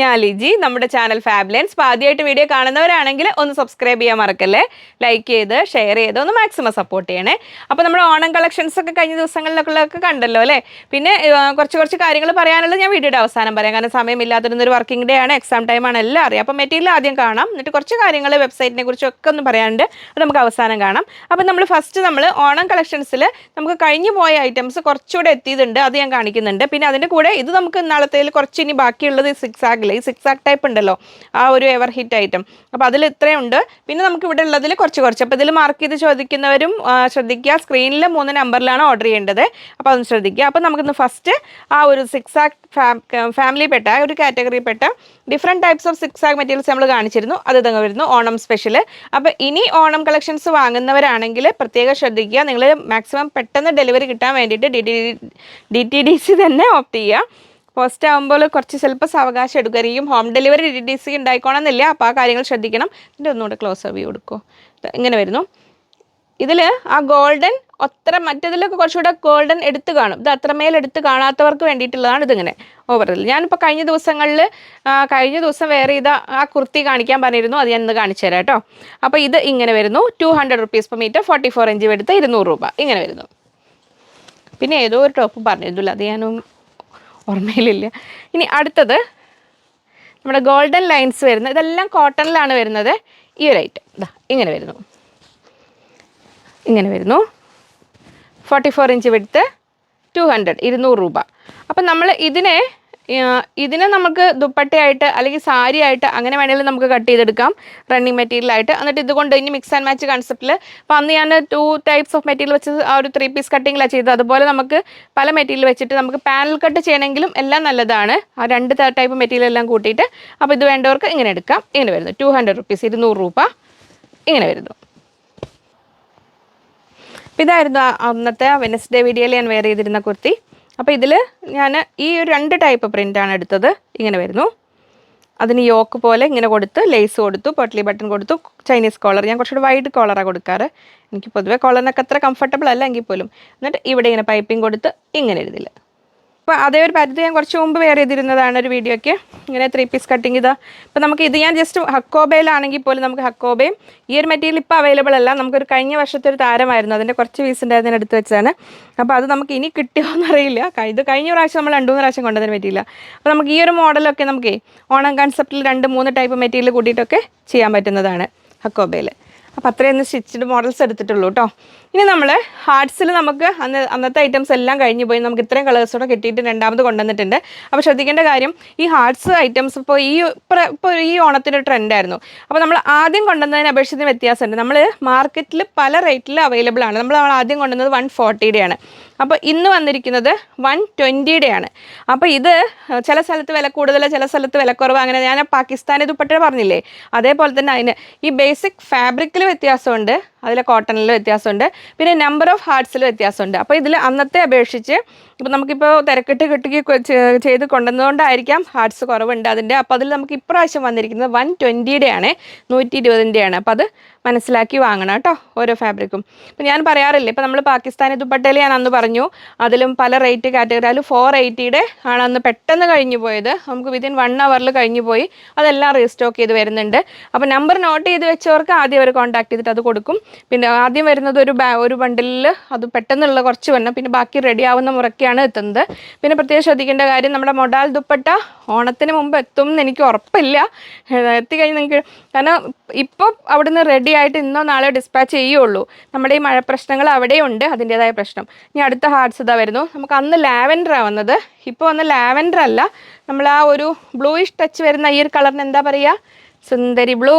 ഞാൻ ലിജി നമ്മുടെ ചാനൽ ഫാബ്ലൻസ്. അപ്പോൾ ആദ്യമായിട്ട് വീഡിയോ കാണുന്നവരാണെങ്കിൽ ഒന്ന് സബ്സ്ക്രൈബ് ചെയ്യാൻ മറക്കല്ലേ? ലൈക്ക് ചെയ്ത് ഷെയർ ചെയ്ത് ഒന്ന് മാക്സിമം സപ്പോർട്ട് ചെയ്യണേ. അപ്പോൾ നമ്മുടെ ഓണം കളക്ഷൻസ് ഒക്കെ കഴിഞ്ഞ ദിവസങ്ങളിലൊക്കെ കണ്ടല്ലോ അല്ലേ? പിന്നെ കുറച്ച് കുറച്ച് കാര്യങ്ങൾ പറയാനുള്ളത് ഞാൻ വീഡിയോയുടെ അവസാനം പറയാം. കാരണം സമയമില്ലാതിരുന്നൊരു വർക്കിംഗ് ഡേ ആണ് എക്സാം ടൈം ആണ് എല്ലാം അറിയാം അപ്പോൾ മെറ്റീരിയൽ ആദ്യം കാണാം. എന്നിട്ട് കുറച്ച് കാര്യങ്ങൾ വെബ്സൈറ്റിനെ കുറിച്ചൊക്കെ ഒന്ന് പറയാനുണ്ട്. അത് നമുക്ക് അവസാനം കാണാം. അപ്പോൾ നമ്മൾ ഫസ്റ്റ് നമ്മൾ ഓണം കളക്ഷൻസിൽ നമുക്ക് കഴിഞ്ഞു പോയ ഐറ്റംസ് കുറച്ചുകൂടെ എത്തിയതുണ്ട് അത് ഞാൻ കാണിക്കുന്നുണ്ട്. പിന്നെ അതിന്റെ കൂടെ ഇത് നമുക്ക് നാളത്തേൽ കുറച്ച് ഇനി ബാക്കിയുള്ളത് സിക്സ് ആക്കില്ല ഈ സിക്സ് ആക്ട് ടൈപ്പ് ഉണ്ടല്ലോ ആ ഒരു എവർ ഹിറ്റ് ഐറ്റം അപ്പോൾ അതിൽ ഇത്രയുണ്ട് പിന്നെ നമുക്ക് ഇവിടെ ഉള്ളതിൽ കുറച്ച് കുറച്ച്. അപ്പോൾ ഇതിൽ മാർക്ക് ചെയ്ത് ചോദിക്കുന്നവരും ശ്രദ്ധിക്കുക. സ്ക്രീനിൽ മൂന്ന് നമ്പറിലാണ് ഓർഡർ ചെയ്യേണ്ടത്. അപ്പോൾ അതൊന്ന് ശ്രദ്ധിക്കുക. അപ്പോൾ നമുക്കിന്ന് ഫസ്റ്റ് ആ ഒരു സിക്സ് ഫാമിലി പെട്ട ഒരു കാറ്റഗറി പെട്ട different types of six act materials നമ്മൾ കാണിച്ചിരുന്നു. അത് ഇതങ്ങ് വരുന്നു. ഓണം സ്പെഷ്യൽ അപ്പോൾ ഇനി ഓണം കളക്ഷൻസ് വാങ്ങുന്നവരാണെങ്കിൽ പ്രത്യേകം ശ്രദ്ധിക്കുക. നിങ്ങൾ മാക്സിമം പെട്ടെന്ന് ഡെലിവറി കിട്ടാൻ വേണ്ടിയിട്ട് D T D T D C തന്നെ ഓപ്റ്റ് ചെയ്യുക. പോസ്റ്റ് ആകുമ്പോൾ കുറച്ച് ചിലപ്പോൾ സാവകാശം എടുക്കുകയും ഹോം ഡെലിവറി ഡി സി ഉണ്ടായിക്കോണമെന്നില്ല അപ്പോൾ ആ കാര്യങ്ങൾ ശ്രദ്ധിക്കണം. ഇതിന്റെ ഒന്നുകൂടെ ക്ലോസ് വ്യൂ കൊടുക്കുമോ ഇങ്ങനെ വരുന്നു. ഇതിൽ ആ ഗോൾഡൻ അത്ര മറ്റേതിലൊക്കെ കുറച്ചുകൂടെ ഗോൾഡൻ എടുത്ത് കാണും. ഇത് അത്രമേൽ എടുത്ത് കാണാത്തവർക്ക് വേണ്ടിയിട്ടുള്ളതാണ് ഇതിങ്ങനെ ഓവറിൽ ഞാനിപ്പോൾ കഴിഞ്ഞ ദിവസങ്ങളിൽ കഴിഞ്ഞ ദിവസം വേറെ ഇത് ആ കുർത്തി കാണിക്കാൻ പറഞ്ഞിരുന്നു. അത് ഞാൻ ഇന്ന് കാണിച്ചു തരാം കേട്ടോ. അപ്പോൾ ഇത് ഇങ്ങനെ വരുന്നു. Two hundred rupees per metre forty four inch എടുത്ത് ഇരുന്നൂറ് രൂപ. ഇങ്ങനെ വരുന്നു. പിന്നെ ഏതോ ഒരു ടോപ്പ് പറഞ്ഞിരുന്നില്ല. അത് ഞാനും ഓർമ്മയിലില്ല. ഇനി അടുത്തത് നമ്മുടെ ഗോൾഡൻ ലൈൻസ് വരുന്നത് ഇതെല്ലാം കോട്ടണിലാണ് വരുന്നത്. ഈ ഒരു ഐറ്റം ഇതാ ഇങ്ങനെ വരുന്നു. ഇങ്ങനെ വരുന്നു. ഫോർട്ടി ഫോർ ഇഞ്ച് വിടുത്ത് ടു ഹൺഡ്രഡ് ഇരുന്നൂറ് രൂപ. അപ്പം നമ്മൾ ഇതിനെ ഇതിനെ നമുക്ക് ദുപ്പട്ടയായിട്ട് അല്ലെങ്കിൽ സാരി ആയിട്ട് അങ്ങനെ വേണമെങ്കിലും നമുക്ക് കട്ട് ചെയ്തെടുക്കാം. റണ്ണിങ് മെറ്റീരിയൽ ആയിട്ട്. എന്നിട്ട് ഇതുകൊണ്ട് ഇനി മിക്സ് ആൻഡ് മാച്ച് കൺസെപ്റ്റിൽ അപ്പം അന്ന് ഞാൻ ടു ടൈപ്സ് ഓഫ് മെറ്റീരിയൽ വെച്ച് ആ ഒരു ത്രീ പീസ് കട്ടിങ്ങിലാണ് ചെയ്തത്. അതുപോലെ നമുക്ക് പല മെറ്റീരിയൽ വെച്ചിട്ട് നമുക്ക് പാനൽ കട്ട് ചെയ്യണമെങ്കിലും എല്ലാം നല്ലതാണ്. ആ രണ്ട് ടൈപ്പ് മെറ്റീരിയൽ എല്ലാം കൂട്ടിയിട്ട് അപ്പോൾ ഇത് വേണ്ടവർക്ക് ഇങ്ങനെ എടുക്കാം. ഇങ്ങനെ വരുന്നു. ടു ഹൺഡ്രഡ് റുപ്പീസ് ഇരുന്നൂറ് രൂപ. ഇങ്ങനെ വരുന്നു. ഇതായിരുന്നു അന്നത്തെ വെനസ്ഡേ വീഡിയോയിൽ ഞാൻ വെയർ ചെയ്തിരുന്ന കുർത്തി. അപ്പോൾ ഇതിൽ ഞാൻ ഈ ഒരു രണ്ട് ടൈപ്പ് പ്രിന്റാണ് എടുത്തത്. ഇങ്ങനെ വരുന്നു. അതിന് യോക്ക് പോലെ ഇങ്ങനെ കൊടുത്ത് ലേസ് കൊടുത്തു പൊട്ടലി ബട്ടൺ കൊടുത്തു ചൈനീസ് കോളർ ഞാൻ കുറച്ചുകൂടി വൈഡ് കോളറാണ് കൊടുക്കാറ്. എനിക്ക് പൊതുവേ കോളറിനൊക്കെ അത്ര കംഫർട്ടബിൾ അല്ല എങ്കിൽ പോലും. എന്നിട്ട് ഇവിടെ ഇങ്ങനെ പൈപ്പിംഗ് കൊടുത്ത് ഇങ്ങനെ എഴുതില്ല. അപ്പോൾ അതേ ഒരു പരിധി ഞാൻ കുറച്ച് മുമ്പ് വേറെ ചെയ്തിരുന്നതാണ് ഒരു വീഡിയോയ്ക്ക് ഇങ്ങനെ ത്രീ പീസ് കട്ടിങ് ഇതാ. അപ്പോൾ നമുക്ക് ഇത് ഞാൻ ജസ്റ്റ് ഹക്കോബയിലാണെങ്കിൽ പോലും നമുക്ക് ഹക്കോബയും ഈ ഒരു മെറ്റീരിയൽ ഇപ്പോൾ അവൈലബിൾ അല്ല. നമുക്കൊരു കഴിഞ്ഞ വർഷത്തെ ഒരു താരമായിരുന്നു. അതിന്റെ കുറച്ച് പീസ് ഉണ്ടായിരുന്നു എടുത്ത് വെച്ചാണ് അപ്പോൾ അത് നമുക്ക് ഇനി കിട്ടിയോ എന്നറിയില്ല ഇത് കഴിഞ്ഞ പ്രാവശ്യം നമ്മൾ രണ്ട് മൂന്ന് പ്രാവശ്യം കൊണ്ടുവന്ന പറ്റിയില്ല അപ്പോൾ നമുക്ക് ഈ ഒരു മോഡലൊക്കെ നമുക്ക് ഓണം കൺസെപ്റ്റിൽ രണ്ട് മൂന്ന് ടൈപ്പ് മെറ്റീരിയൽ കൂട്ടിയിട്ടൊക്കെ ചെയ്യാൻ പറ്റുന്നതാണ് ഹക്കോബയിൽ അപ്പോൾ അത്രയൊന്ന് സ്റ്റിച്ചഡ് മോഡൽസ് എടുത്തിട്ടുള്ളൂ കേട്ടോ. ഇനി നമ്മൾ ഹാർട്സിൽ നമുക്ക് അന്ന് അന്നത്തെ ഐറ്റംസ് എല്ലാം കഴിഞ്ഞ് പോയി. നമുക്ക് ഇത്രയും കളേഴ്സോടെ കിട്ടിയിട്ട് രണ്ടാമത് കൊണ്ടുവന്നിട്ടുണ്ട്. അപ്പോൾ ശ്രദ്ധിക്കേണ്ട കാര്യം ഈ ഹാർട്സ് ഐറ്റംസ് ഇപ്പോൾ ഈ ഇപ്പോൾ ഈ ഓണത്തിന്റെ ട്രെൻഡായിരുന്നു അപ്പോൾ നമ്മൾ ആദ്യം കൊണ്ടുവന്നതിന് അപേക്ഷിച്ച് വ്യത്യാസമുണ്ട്. നമ്മൾ മാർക്കറ്റിൽ പല റേറ്റിൽ അവൈലബിൾ ആണ്. നമ്മൾ ആദ്യം കൊണ്ടുവന്നത് വൺ ഫോർട്ടിയുടെയാണ് അപ്പോൾ ഇന്ന് വന്നിരിക്കുന്നത് വൺ ട്വന്റിയുടെയാണ് അപ്പോൾ ഇത് ചില സ്ഥലത്ത് വില കൂടുതൽ ചില സ്ഥലത്ത് വില കുറവ് അങ്ങനെ ഞാൻ പാകിസ്ഥാനി ദുപ്പട്ട പറഞ്ഞില്ലേ? അതേപോലെ തന്നെ അതിന് ഈ ബേസിക് ഫാബ്രിക്കിൽ വ്യത്യാസമുണ്ട്. അതിലെ കോട്ടണിൽ വ്യത്യാസമുണ്ട്. പിന്നെ നമ്പർ ഓഫ് ഹാർട്സിൽ വ്യത്യാസമുണ്ട്. അപ്പോൾ ഇതിൽ അന്നത്തെ അപേക്ഷിച്ച് ഇപ്പോൾ നമുക്കിപ്പോൾ തിരക്കിട്ട് കിട്ടുകയും ചെയ്ത് കൊണ്ടുവന്നതുകൊണ്ടായിരിക്കാം ഹാർട്സ് കുറവുണ്ട് അതിന്റെ അപ്പോൾ അതിൽ നമുക്ക് ഇപ്രാവശ്യം വന്നിരിക്കുന്നത് വൺ ട്വന്റിയുടെ ആണ് നൂറ്റി ഇരുപതിന്റെയാണ് അപ്പോൾ അത് മനസ്സിലാക്കി വാങ്ങണം കേട്ടോ ഓരോ ഫാബ്രിക്കും ഇപ്പം ഞാൻ പറയാറില്ല ഇപ്പോൾ നമ്മൾ പാകിസ്ഥാനി ദുപ്പട്ടയിൽ ഞാൻ അന്ന് പറഞ്ഞു അതിലും പല റേറ്റ് കാറ്റഗറി അതിൽ ഫോർ എയ്റ്റിയുടെ ആണ് അന്ന് പെട്ടെന്ന് കഴിഞ്ഞു പോയത്. നമുക്ക് വിതിൻ വൺ അവറിൽ കഴിഞ്ഞു പോയി അതെല്ലാം റീസ്റ്റോക്ക് ചെയ്ത് വരുന്നുണ്ട്. അപ്പോൾ നമ്പർ നോട്ട് ചെയ്ത് വെച്ചവർക്ക് ആദ്യം അവർ കോൺടാക്ട് ചെയ്തിട്ട് അത് കൊടുക്കും. പിന്നെ ആദ്യം വരുന്നത് ഒരു ബാ ഒരു ബണ്ടിലിൽ അത് പെട്ടെന്നുള്ള കുറച്ച് വരണം. പിന്നെ ബാക്കി റെഡി ആവുന്ന മുറയ്ക്കാണ് എത്തുന്നത്. പിന്നെ പ്രത്യേകം ശ്രദ്ധിക്കേണ്ട കാര്യം നമ്മുടെ മൊഡാൽ ദുപ്പട്ട ഓണത്തിന് മുമ്പ് എത്തും എന്ന് എനിക്ക് ഉറപ്പില്ല. എത്തിക്കഴിഞ്ഞ് നിങ്ങൾക്ക് കാരണം ഇപ്പോൾ അവിടുന്ന് റെഡി ആയിട്ട് ഇന്നോ നാളെയോ ഡിസ്പാച്ച് ചെയ്യുള്ളൂ. നമ്മുടെ ഈ മഴ പ്രശ്നങ്ങൾ അവിടെയുണ്ട് അതിന്റെതായ പ്രശ്നം. ഇനി അടുത്ത ഹാർട്സ് ഇതാ വരുന്നു. നമുക്ക് അന്ന് ലാവൻഡറാണ് വന്നത്. ഇപ്പോൾ വന്ന് ലാവൻഡർ അല്ല. നമ്മൾ ആ ഒരു ബ്ലൂയിഷ് ടച്ച് വരുന്ന ഈ ഒരു കളറിന് എന്താ പറയുക സുന്ദരി ബ്ലൂ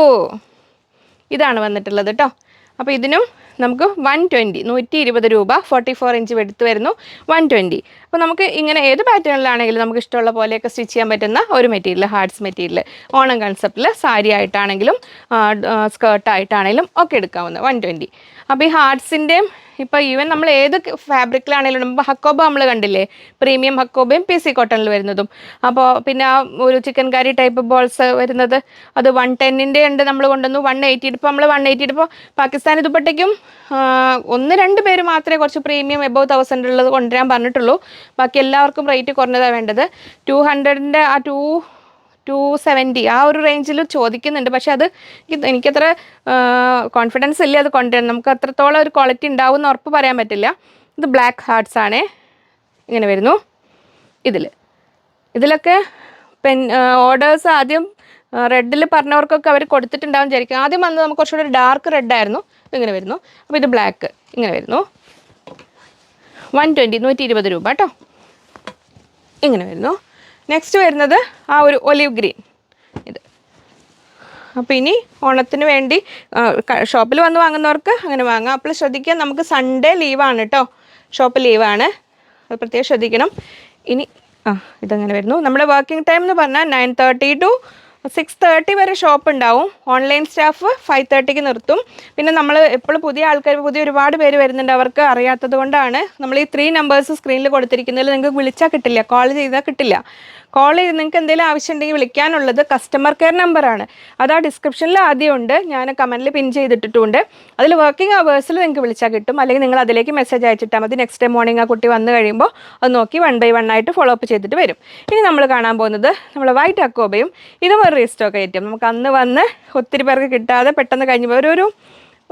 ഇതാണ് വന്നിട്ടുള്ളത് കേട്ടോ അപ്പോൾ ഇതിനും നമുക്ക് വൺ ട്വന്റി നൂറ്റി ഇരുപത് രൂപ ഫോർട്ടി ഫോർ ഇഞ്ച് എടുത്ത് വരുന്നു വൺ ട്വന്റി അപ്പോൾ നമുക്ക് ഇങ്ങനെ ഏത് പാറ്റേണിലാണെങ്കിലും നമുക്ക് ഇഷ്ടമുള്ള പോലെയൊക്കെ സ്റ്റിച്ച് ചെയ്യാൻ പറ്റുന്ന ഒരു മെറ്റീരിയൽ ഹാർഡ്സ് മെറ്റീരിയൽ ഓണം കൺസെപ്റ്റിൽ സാരി ആയിട്ടാണെങ്കിലും സ്കേർട്ടായിട്ടാണെങ്കിലും ഒക്കെ എടുക്കാവുന്ന വൺ ട്വന്റി അപ്പോൾ ഈ ഹാർട്സിന്റെയും ഇപ്പോൾ ഈവൻ നമ്മൾ ഏത് ഫാബ്രിക്കിലാണെങ്കിലും ഇപ്പോൾ ഹക്കോബ നമ്മൾ കണ്ടില്ലേ? പ്രീമിയം ഹക്കോബയും പി സി കോട്ടണിൽ വരുന്നതും. അപ്പോൾ പിന്നെ ആ ഒരു ചിക്കൻ കറി ടൈപ്പ് ബോൾസ് വരുന്നത് അത് വൺ ടെന്നിന്റെ ഉണ്ട് നമ്മൾ കൊണ്ടുവന്നു. വൺ എയ്റ്റി ഇപ്പോൾ നമ്മൾ വൺ എയ്റ്റി ഇപ്പോൾ പാകിസ്ഥാനി ദുപ്പട്ടയ്ക്കും ഒന്ന് രണ്ട് പേര് മാത്രമേ കുറച്ച് പ്രീമിയം എബവ് തൗസൻഡ് ഉള്ളത് കൊണ്ടുവരാൻ പറഞ്ഞിട്ടുള്ളൂ. ബാക്കി എല്ലാവർക്കും റേറ്റ് കുറഞ്ഞതാണ് വേണ്ടത്. ടു ഹൺഡ്രഡിന്റെ ആ ടു ടു സെവന്റി ആ ഒരു റേഞ്ചിൽ ചോദിക്കുന്നുണ്ട്. പക്ഷെ അത് എനിക്കത്ര കോൺഫിഡൻസ് ഇല്ല അത് കൊണ്ടുവരാൻ. നമുക്ക് അത്രത്തോളം ഒരു ക്വാളിറ്റി ഉണ്ടാവും എന്ന് ഉറപ്പ് പറയാൻ പറ്റില്ല. ഇത് ബ്ലാക്ക് ഹാർട്സ് ആണേ. ഇങ്ങനെ വരുന്നു. ഇതിൽ ഇതിലൊക്കെ പെൻ ഓർഡേഴ്സ് ആദ്യം റെഡിൽ പറഞ്ഞവർക്കൊക്കെ അവർ കൊടുത്തിട്ടുണ്ടാവും വിചാരിക്കും. ആദ്യം വന്നത് നമുക്ക് കുറച്ചുകൂടി ഡാർക്ക് റെഡ് ആയിരുന്നു. ഇങ്ങനെ വരുന്നു. അപ്പോൾ ഇത് ബ്ലാക്ക് ഇങ്ങനെ വരുന്നു. വൺ ട്വന്റി നൂറ്റി ഇരുപത് രൂപ കേട്ടോ. ഇങ്ങനെ വരുന്നു. നെക്സ്റ്റ് വരുന്നത് ആ ഒരു ഒലിവ് ഗ്രീൻ ഇത്. അപ്പോൾ ഇനി ഓണത്തിന് വേണ്ടി ഷോപ്പിൽ വന്ന് വാങ്ങുന്നവർക്ക് അങ്ങനെ വാങ്ങാം. അപ്പോൾ ശ്രദ്ധിക്കുക നമുക്ക് സൺഡേ ലീവാണ് കേട്ടോ ഷോപ്പ് ലീവാണ് അത് പ്രത്യേകം ശ്രദ്ധിക്കണം. ഇനി ആ ഇതങ്ങനെ വരുന്നു. നമ്മുടെ വർക്കിംഗ് ടൈം എന്ന് പറഞ്ഞാൽ nine thirty two six thirty വരെ ഷോപ്പ് ഉണ്ടാവും. ഓൺലൈൻ സ്റ്റാഫ് ഫൈവ് തേർട്ടിക്ക് നിർത്തും. പിന്നെ നമ്മൾ എപ്പോഴും പുതിയ ആൾക്കാർ പുതിയ ഒരുപാട് പേര് വരുന്നുണ്ട് അവർക്ക് അറിയാത്തത് കൊണ്ടാണ് നമ്മൾ ഈ ത്രീ നമ്പേഴ്സ് സ്ക്രീനിൽ കൊടുത്തിരിക്കുന്നതിൽ നിങ്ങൾക്ക് വിളിച്ചാൽ കിട്ടില്ല കോൾ ചെയ്താൽ കിട്ടില്ല. കോൾ ചെയ്ത് നിങ്ങൾക്ക് എന്തെങ്കിലും ആവശ്യം ഉണ്ടെങ്കിൽ വിളിക്കാനുള്ളത് കസ്റ്റമർ കെയർ നമ്പറാണ് അത് ആ ഡിസ്ക്രിപ്ഷനിൽ ആദ്യം ഉണ്ട്. ഞാൻ കമന്റിൽ പിൻ ചെയ്തിട്ടിട്ടുണ്ട്. അതിൽ വർക്കിംഗ് അവേഴ്സിൽ നിങ്ങൾക്ക് വിളിച്ചാൽ കിട്ടും. അല്ലെങ്കിൽ നിങ്ങൾ അതിലേക്ക് മെസ്സേജ് അയച്ചിട്ടാൽ മതി. നെക്സ്റ്റ് ഡേ മോർണിംഗ് ആ കുട്ടി വന്നു കഴിയുമ്പോൾ അത് നോക്കി വൺ ബൈ വൺ ആയിട്ട് ഫോളോ അപ്പ് ചെയ്തിട്ട് വരും. ഇനി നമ്മൾ കാണാൻ പോകുന്നത് നമ്മൾ വൈറ്റ് അക്കോബയും ഇതും ഒരു റീസ്റ്റോക്ക് ഐറ്റം നമുക്ക് അന്ന് വന്ന് ഒത്തിരി പേർക്ക് കിട്ടാതെ പെട്ടെന്ന് കഴിഞ്ഞ് ഒരു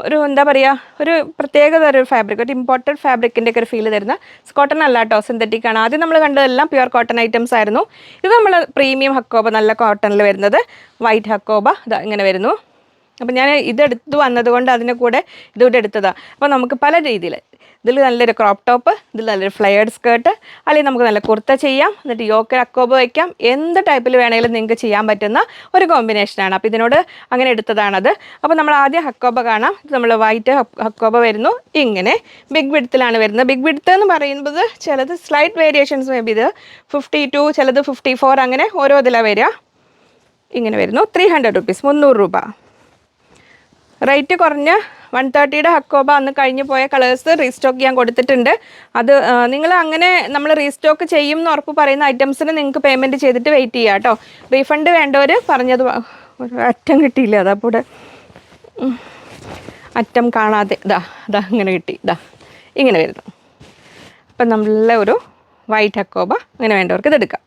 ഒരു എന്താ പറയുക ഒരു പ്രത്യേക തരം ഒരു ഫാബ്രിക് ഒരു ഇമ്പോർട്ടന്റ് ഫാബ്രിക്കിന്റെ ഒക്കെ ഒരു ഫീൽ തരുന്ന കോട്ടൺ അല്ല കേട്ടോ സിന്തറ്റിക് ആണ്. ആദ്യം നമ്മൾ കണ്ടതെല്ലാം പ്യുവർ കോട്ടൺ ഐറ്റംസ് ആയിരുന്നു. ഇത് നമ്മൾ പ്രീമിയം ഹക്കോബ നല്ല കോട്ടണിൽ വരുന്നത്. വൈറ്റ് ഹക്കോബ ഇത് ഇങ്ങനെ വരുന്നു. അപ്പം ഞാൻ ഇതെടുത്ത് വന്നതുകൊണ്ട് അതിന്റെ കൂടെ ഇതുകൂടെ എടുത്തതാണ് അപ്പോൾ നമുക്ക് പല രീതിയിൽ ഇതിൽ നല്ലൊരു ക്രോപ്പ് ടോപ്പ് ഇതിൽ നല്ലൊരു ഫ്ലെയർഡ് സ്കേർട്ട് അല്ലെങ്കിൽ നമുക്ക് നല്ല കുർത്ത ചെയ്യാം എന്നിട്ട് യോക്ക് അക്കോബ് വയ്ക്കാം എന്ത് ടൈപ്പിൽ വേണമെങ്കിലും നിങ്ങൾക്ക് ചെയ്യാൻ പറ്റുന്ന ഒരു കോമ്പിനേഷനാണ് അപ്പോൾ ഇതിനോട് അങ്ങനെ എടുത്തതാണത്. അപ്പോൾ നമ്മൾ ആദ്യം ഹക്കോബ കാണാം. ഇത് നമ്മൾ വൈറ്റ് ഹക്കോബ വരുന്നു. ഇങ്ങനെ ബിഗ് വിഡ്ത്തിലാണ് വരുന്നത്. ബിഗ് വിഡ്ത്ത് എന്ന് പറയുമ്പോൾ ചിലത് സ്ലൈറ്റ് വേരിയേഷൻസ് മേ ബി ഇത് ഫിഫ്റ്റി ടു ചിലത് ഫിഫ്റ്റി ഫോർ അങ്ങനെ ഓരോ ഇതിലാണ് വരിക. ഇങ്ങനെ വരുന്നു. ത്രീ ഹൺഡ്രഡ് റുപ്പീസ് മുന്നൂറ് രൂപ. റേറ്റ് കുറഞ്ഞ വൺ തേർട്ടിയുടെ ഹക്കോബ അന്ന് കഴിഞ്ഞ് പോയ കളേഴ്സ് റീസ്റ്റോക്ക് ചെയ്യാൻ കൊടുത്തിട്ടുണ്ട്. അത് നിങ്ങൾ അങ്ങനെ നമ്മൾ റീസ്റ്റോക്ക് ചെയ്യും എന്ന് ഉറപ്പ് പറയുന്ന ഐറ്റംസിന് നിങ്ങൾക്ക് പേയ്മെന്റ് ചെയ്തിട്ട് വെയിറ്റ് ചെയ്യുക കേട്ടോ. റീഫണ്ട് വേണ്ടവർ പറഞ്ഞത് അറ്റം കിട്ടിയില്ല. അതാ അറ്റം കാണാതെ ഇതാ ഇതാ ഇങ്ങനെ കിട്ടി ഇതാ ഇങ്ങനെ വരുന്നു. അപ്പം നല്ല ഒരു വൈറ്റ് അക്കോബ ഇങ്ങനെ വേണ്ടവർക്ക് ഇതെടുക്കാം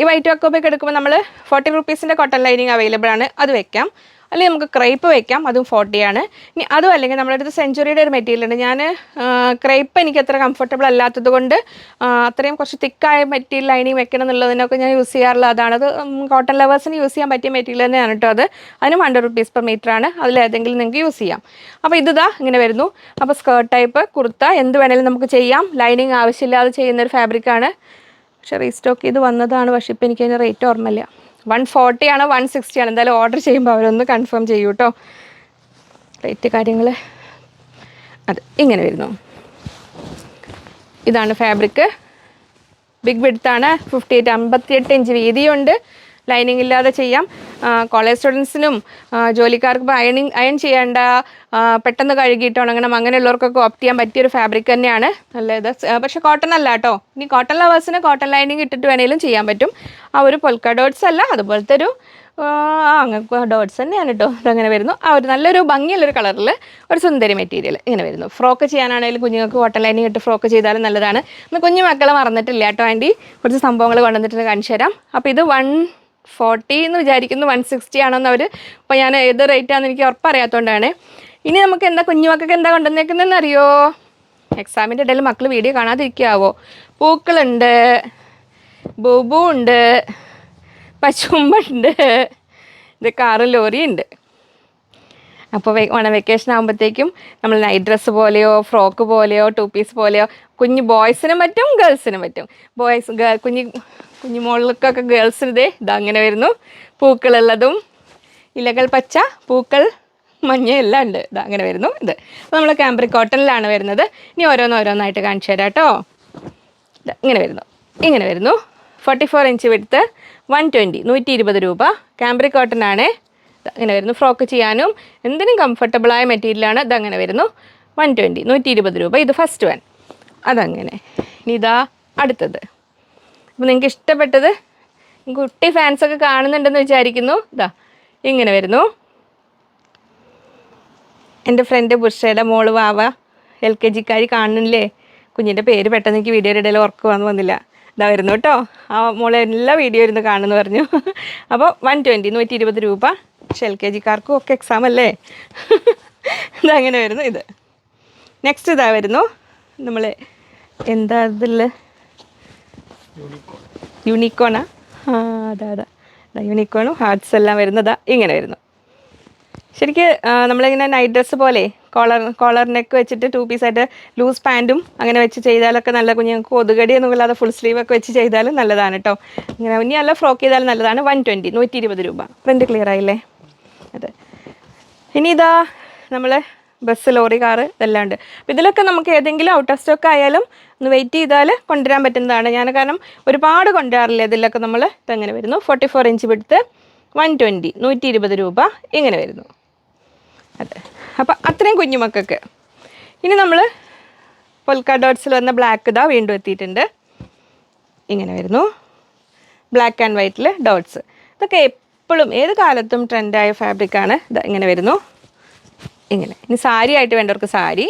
ഈ വൈറ്റ് അക്കോബയൊക്കെ എടുക്കുമ്പോൾ നമ്മൾ ഫോർട്ടി റുപ്പീസിന്റെ കോട്ടൺ ലൈനിങ് അവൈലബിൾ ആണ്. അത് വെക്കാം. അല്ലെങ്കിൽ നമുക്ക് ക്രൈപ്പ് വെക്കാം അതും ഫോർട്ടിയാണ് ഇനി അതും അല്ലെങ്കിൽ നമ്മുടെ അടുത്ത് സെഞ്ചുറിയുടെ ഒരു മെറ്റീരിയൽ ഉണ്ട്. ഞാൻ ക്രൈപ്പ് എനിക്ക് അത്ര കംഫർട്ടബിൾ അല്ലാത്തത് കൊണ്ട് അത്രയും കുറച്ച് തിക്കായ മെറ്റീരിയൽ ലൈനിങ് വെക്കണം എന്നുള്ളതിനൊക്കെ ഞാൻ യൂസ് ചെയ്യാറുള്ള അതാണ്. അത് കോട്ടൺ ലവേഴ്സിന് യൂസ് ചെയ്യാൻ പറ്റിയ മെറ്റീരിയൽ തന്നെയാണ് കേട്ടോ അത്. അതിനും ഹൺഡ്രഡ് റുപ്പീസ് പെർ മീറ്റർ ആണ്. അതിൽ അതിലേതെങ്കിലും നിങ്ങൾക്ക് യൂസ് ചെയ്യാം. അപ്പോൾ ഇതാ ഇങ്ങനെ വരുന്നു. അപ്പോൾ സ്കേർട്ട് ടൈപ്പ് കുർത്ത എന്ത് വേണേലും നമുക്ക് ചെയ്യാം. ലൈനിങ് ആവശ്യമില്ലാതെ ചെയ്യുന്നൊരു ഫാബ്രിക്കാണ് പക്ഷേ റീസ്റ്റോക്ക് ചെയ്ത് വന്നതാണ്. പക്ഷേ ഇപ്പം എനിക്ക് അതിന്റെ റേറ്റ് ഓർമ്മയില്ല. വൺ ഫോർട്ടി ആണോ വൺ സിക്സ്റ്റി ആണ്? എന്തായാലും ഓർഡർ ചെയ്യുമ്പോൾ അവരൊന്ന് കൺഫേം ചെയ്യൂ കേട്ടോ റേറ്റ് കാര്യങ്ങൾ അത് ഇങ്ങനെ വരുന്നു. ഇതാണ് ഫാബ്രിക് ബിഗ് ബിഡ്ത്താണ് ഫിഫ്റ്റി എയ്റ്റ് അമ്പത്തി എട്ട് ഇഞ്ച് വീതിയുണ്ട്. ലൈനിങ് ഇല്ലാതെ ചെയ്യാം. കോളേജ് സ്റ്റുഡൻസിനും ജോലിക്കാർക്ക് അയണിങ് അയൺ ചെയ്യേണ്ട പെട്ടെന്ന് കഴുകിയിട്ട് ഉണങ്ങണം അങ്ങനെയുള്ളവർക്കൊക്കെ ഓപ്റ്റ് ചെയ്യാൻ പറ്റിയൊരു ഫാബ്രിക് തന്നെയാണ് നല്ല ഇത് പക്ഷേ കോട്ടൺ അല്ല കേട്ടോ. ഇനി കോട്ടൺ ലവേഴ്സിന് കോട്ടൺ ലൈനിങ് ഇട്ടിട്ട് വേണേലും ചെയ്യാൻ പറ്റും. ആ ഒരു പൊൽക്ക ഡോട്ട്സ് അല്ല അതുപോലത്തെ ഒരു അങ്ങനെ ഡോട്ട്സ് തന്നെയാണ് കേട്ടോ. അതങ്ങനെ വരുന്നു. ആ ഒരു നല്ലൊരു ഭംഗിയുള്ളൊരു കളറിൽ ഒരു സുന്ദരി മെറ്റീരിയൽ ഇങ്ങനെ വരുന്നു. ഫ്രോക്ക് ചെയ്യാനാണെങ്കിലും കുഞ്ഞുങ്ങൾക്ക് കോട്ടൺ ലൈനിങ് ഇട്ട് ഫ്രോക്ക് ചെയ്താലും നല്ലതാണ്. കുഞ്ഞു മക്കളെ മറന്നിട്ടില്ല കേട്ടോ ആന്റി. കുറച്ച് സംഭവങ്ങൾ കൊണ്ടുവന്നിട്ട് കാണിച്ചു തരാം. അപ്പോൾ ഇത് വൺ ഫോർട്ടി എന്ന് വിചാരിക്കുന്നു വൺ സിക്സ്റ്റി ആണെന്ന് അവർ അപ്പോൾ ഞാൻ ഏത് റേറ്റ് ആണെന്ന് എനിക്ക് ഉറപ്പറിയാത്തതുകൊണ്ടാണ് ഇനി നമുക്ക് എന്താ കുഞ്ഞുമക്കൾക്ക് എന്താ കൊണ്ടുവന്നേക്കുന്നതെന്ന് അറിയോ? എക്സാമിന്റെ ഇടയിൽ മക്കൾ വീഡിയോ കാണാതിരിക്കാവോ? പൂക്കളുണ്ട് ബൂബു ഉണ്ട് പശുമ്പുണ്ട് ഇത് കാറ് ലോറിയും ഉണ്ട് അപ്പോൾ ഓണം വെക്കേഷൻ ആകുമ്പോഴത്തേക്കും നമ്മൾ നൈറ്റ് ഡ്രസ്സ് പോലെയോ ഫ്രോക്ക് പോലെയോ ടു പീസ് പോലെയോ കുഞ്ഞു ബോയ്സിനും പറ്റും ഗേൾസിനും പറ്റും. ബോയ്സ് കുഞ്ഞു കുഞ്ഞു മോൾക്കൊക്കെ ഗേൾസിനിതേ ഇതങ്ങനെ വരുന്നു. പൂക്കളുള്ളതും ഇലകൾ പച്ച പൂക്കൾ മഞ്ഞ എല്ലാം ഉണ്ട്. ഇത് അങ്ങനെ വരുന്നു. ഇത്. അപ്പോൾ നമ്മൾ കാംബ്രി കോട്ടണിലാണ് വരുന്നത്. ഇനി ഓരോന്നോരോന്നായിട്ട് കാണിച്ചു തരാം കേട്ടോ. ഇങ്ങനെ വരുന്നു. ഇങ്ങനെ വരുന്നു. Forty four inch width one twenty നൂറ്റി ഇരുപത് രൂപ. കാംബ്രി കോട്ടൺ ആണ് ദാ ഇങ്ങനെ വരുന്നു. ഫ്രോക്ക് ചെയ്യാനും എന്തിനും കംഫർട്ടബിളായ മെറ്റീരിയലാണ് ഇതങ്ങനെ അങ്ങനെ വരുന്നു. വൺ ട്വന്റി നൂറ്റി ഇരുപത് രൂപ. ഇത് ഫസ്റ്റ് വൺ അതങ്ങനെ. ഇനി ഇതാ അടുത്തത്. അപ്പോൾ നിങ്ങൾക്ക് ഇഷ്ടപ്പെട്ടത് കുട്ടി ഫാൻസൊക്കെ കാണുന്നുണ്ടെന്ന് വിചാരിക്കുന്നു. ഇതാ ഇങ്ങനെ വരുന്നു. എന്റെ ഫ്രണ്ട് പുരുഷയുടെ മോൾ വാവ എൽ കെ ജിക്കാരി കാണുന്നില്ലേ? കുഞ്ഞിന്റെ പേര് പെട്ടെന്ന് എനിക്ക് വീഡിയോയുടെ ഇടയിൽ ഉറക്കം വന്ന് വന്നില്ല. ഇതാ വരുന്നു കേട്ടോ ആ മോളെ എല്ലാ വീഡിയോ ഇരുന്ന് കാണുമെന്ന് പറഞ്ഞു. അപ്പോൾ വൺ ട്വന്റി നൂറ്റി ഇരുപത് രൂപ. പക്ഷെ എൽ കെ ജിക്കാർക്കും ഒക്കെ എക്സാം അല്ലേ? ഇതങ്ങനെ വരുന്നു ഇത്. നെക്സ്റ്റ് ഇതാ വരുന്നു. നമ്മൾ എന്താ ഇതിൽ യൂണിക്കോണാ ആ അതാ അതാ. യൂണിക്കോണും ഹാർട്സ് എല്ലാം വരുന്നതാ. ഇങ്ങനെ വരുന്നു. ശരിക്ക് നമ്മളിങ്ങനെ നൈറ്റ് ഡ്രസ്സ് പോലെ കോളർ കോളർ നെക്ക് വെച്ചിട്ട് ടു പീസായിട്ട് ലൂസ് പാന്റും അങ്ങനെ വെച്ച് ചെയ്താലൊക്കെ നല്ല കുഞ്ഞുങ്ങൾക്ക് ഒതുകടി ഇല്ലാതെ ഫുൾ സ്ലീവ് ഒക്കെ വെച്ച് ചെയ്താലും നല്ലതാണ് കേട്ടോ ഇങ്ങനെ ഇനി നല്ല ഫ്രോക്ക് ചെയ്താലും നല്ലതാണ്. വൺ ട്വന്റി നൂറ്റി ഇരുപത് രൂപ. പ്രിന്റ് ക്ലിയർ ആയില്ലേ? അതെ. ഇനി ഇതാ നമ്മൾ ബസ് ലോറി കാറ് ഇതെല്ലാം ഉണ്ട്. അപ്പം ഇതിലൊക്കെ നമുക്ക് ഏതെങ്കിലും ഔട്ട് ഓഫ് സ്റ്റോക്ക് ആയാലും ഒന്ന് വെയിറ്റ് ചെയ്താൽ കൊണ്ടുവരാൻ പറ്റുന്നതാണ്. ഞാൻ കാരണം ഒരുപാട് കൊണ്ടുവരാറില്ല ഇതിലൊക്കെ നമ്മൾ ഇതെങ്ങനെ വരുന്നു? Forty four inch width one twenty നൂറ്റി ഇരുപത് രൂപ ഇങ്ങനെ വരുന്നു. അതെ. അപ്പം അത്രയും കുഞ്ഞുമക്കൾക്ക്. ഇനി നമ്മൾ പൊൽക്ക ഡോട്ട്സിൽ വന്ന ബ്ലാക്ക് ഇതാ വീണ്ടും എത്തിയിട്ടുണ്ട്. ഇങ്ങനെ വരുന്നു. ബ്ലാക്ക് ആൻഡ് വൈറ്റിൽ ഡോട്ട്സ് ഇതൊക്കെ എപ്പോഴും ഏത് കാലത്തും ട്രെൻഡായ ഫാബ്രിക്കാണ്? ഇത് ഇങ്ങനെ വരുന്നു. ഇങ്ങനെ. ഇനി സാരി ആയിട്ട് വേണ്ടവർക്ക് സാരി.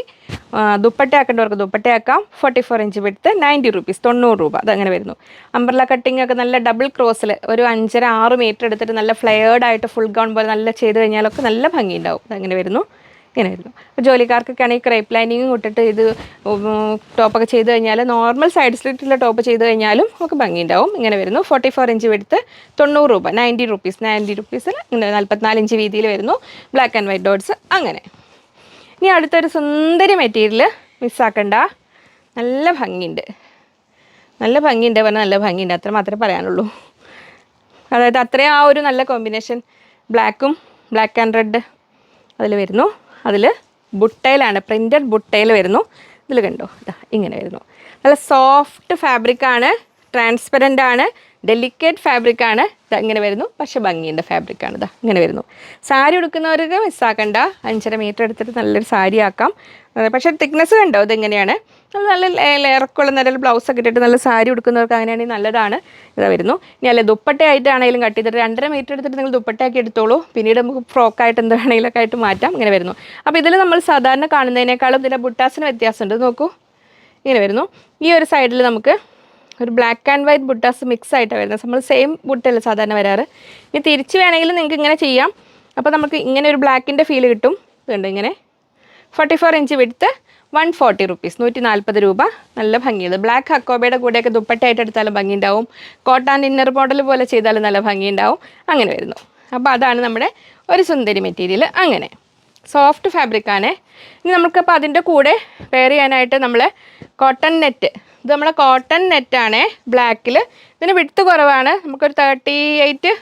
ആ, ദുപ്പട്ട ആക്കേണ്ടവർക്ക് ദുപ്പട്ടയാക്കാം forty four inch width ninety rupees തൊണ്ണൂറ് രൂപ. അതങ്ങനെ വരുന്നു. അംബ്രല കട്ടിംഗ് ഒക്കെ നല്ല ഡബിൾ ക്രോസിൽ ഒരു അഞ്ചര ആറ് മീറ്റർ എടുത്തിട്ട് നല്ല ഫ്ലെയർഡായിട്ട് ഫുൾ ഗൗൺ പോലെ നല്ല ചെയ്ത് കഴിഞ്ഞാലൊക്കെ നല്ല ഭംഗി ഉണ്ടാവും അതങ്ങനെ വരുന്നു. ഇങ്ങനെ വരുന്നു അപ്പോൾ ജോലിക്കാർക്കൊക്കെ ആണെങ്കിൽ ക്രൈപ്പ് ലൈനിങ്ങും ഇട്ടിട്ട് ഇത് ടോപ്പൊക്കെ ചെയ്ത് കഴിഞ്ഞാൽ നോർമൽ സൈഡ് സ്ലിറ്റുള്ള ടോപ്പ് ചെയ്ത് കഴിഞ്ഞാലും നമുക്ക് ഭംഗിയുണ്ടാവും. ഇങ്ങനെ വരുന്നു. ഫോർട്ടി ഫോർ ഇഞ്ച് എടുത്ത് തൊണ്ണൂറ് രൂപ നയന്റി റുപ്പീസ്. നയന്റി റുപ്പീസിൽ നാൽപ്പത്തിനാല് ഇഞ്ച് വീതിയിൽ വരുന്നു. ബ്ലാക്ക് ആൻഡ് വൈറ്റ് ഡോട്ട്സ് അങ്ങനെ. ഇനി അടുത്തൊരു സുന്ദരി മെറ്റീരിയൽ മിസ്സാക്കണ്ട. നല്ല ഭംഗിയുണ്ട്. നല്ല ഭംഗിയുണ്ട് പറഞ്ഞാൽ നല്ല ഭംഗിയുണ്ട്. അത്ര മാത്രമേ പറയാനുള്ളൂ. അതായത് അത്രയും ആ ഒരു നല്ല കോമ്പിനേഷൻ ബ്ലാക്കും ബ്ലാക്ക് ആൻഡ് റെഡ് അതിൽ വരുന്നു. അതിൽ ബുട്ടയിലാണ് പ്രിന്റഡ് ബുട്ടയിൽ വരുന്നു. ഇതിൽ കണ്ടോ? ഇതാ ഇങ്ങനെ വരുന്നു. നല്ല സോഫ്റ്റ് ഫാബ്രിക്കാണ് ട്രാൻസ്പെറന്റ് ആണ് ഡെലിക്കേറ്റ് ഫാബ്രിക്കാണ് ഇതാ ഇങ്ങനെ വരുന്നു. പക്ഷേ ഭംഗിയുണ്ട് ഫാബ്രിക്കാണ് ഇതാ ഇങ്ങനെ വരുന്നു. സാരി ഉടുക്കുന്നവർക്ക് മിസ്സാക്കണ്ട അഞ്ചര മീറ്റർ എടുത്തിട്ട് നല്ലൊരു സാരി ആക്കാം. അതെ, പക്ഷേ തിക്നെസ് കണ്ടോ ഇതെങ്ങനെയാണ്? നല്ല ലെയറൊക്കെയുള്ള നല്ല ബ്ലൗസ് ഒക്കെ ഇട്ടിട്ട് നല്ല സാരി ഉടുക്കുന്നവർക്ക് അങ്ങനെയാണെങ്കിൽ നല്ലതാണ്. ഇതാ വരുന്നു. ഇനി അല്ലെ ദുപ്പട്ടയായിട്ടാണെങ്കിലും കട്ട് ചെയ്തിട്ട് രണ്ടര മീറ്റർ എടുത്തിട്ട് നിങ്ങൾ ദുപ്പട്ടയാക്കി എടുത്തോളൂ. പിന്നീട് നമുക്ക് ഫ്രോക്കായിട്ട് എന്ത് വേണമെങ്കിലൊക്കെ ആയിട്ട് മാറ്റാം. ഇങ്ങനെ വരുന്നു. അപ്പോൾ ഇതിൽ നമ്മൾ സാധാരണ കാണുന്നതിനേക്കാളും ഇതിന്റെ ബുട്ടാസിന് വ്യത്യാസമുണ്ട്. നോക്കൂ. ഇങ്ങനെ വരുന്നു. ഈ ഒരു സൈഡിൽ നമുക്ക് ഒരു ബ്ലാക്ക് ആൻഡ് വൈറ്റ് ബുട്ടാസ് മിക്സ് ആയിട്ടാണ് വരുന്നത്. നമ്മൾ സെയിം ബുട്ടല്ല സാധാരണ വരാറ്. ഇനി തിരിച്ച് വേണമെങ്കിൽ നിങ്ങൾക്ക് ഇങ്ങനെ ചെയ്യാം. അപ്പോൾ നമുക്ക് ഇങ്ങനെ ഒരു ബ്ലാക്കിന്റെ ഫീൽ കിട്ടും. ഇതുണ്ട് ഇങ്ങനെ. Forty four inch width one forty rupees നൂറ്റി നാൽപ്പത് രൂപ. നല്ല ഭംഗിയുള്ളത് ബ്ലാക്ക് ഹക്കോബയുടെ കൂടെയൊക്കെ ദുപ്പട്ടയായിട്ട് എടുത്താലും ഭംഗിയുണ്ടാവും. കോട്ടാൻ ഇന്നർ മോഡൽ പോലെ ചെയ്താലും നല്ല ഭംഗിയുണ്ടാവും. അങ്ങനെ വരുന്നു. അപ്പോൾ അതാണ് നമ്മുടെ ഒരു സുന്ദരി മെറ്റീരിയൽ. അങ്ങനെ സോഫ്റ്റ് ഫാബ്രിക്കാണ്. ഇനി നമുക്കപ്പോൾ അതിന്റെ കൂടെ പെയർ ചെയ്യാനായിട്ട് നമ്മൾ കോട്ടൺ നെറ്റ് ഇത് നമ്മളെ കോട്ടൺ നെറ്റാണ് ബ്ലാക്കിൽ ഇതിന് വിടുത്ത് കുറവാണ്. നമുക്കൊരു thirty eight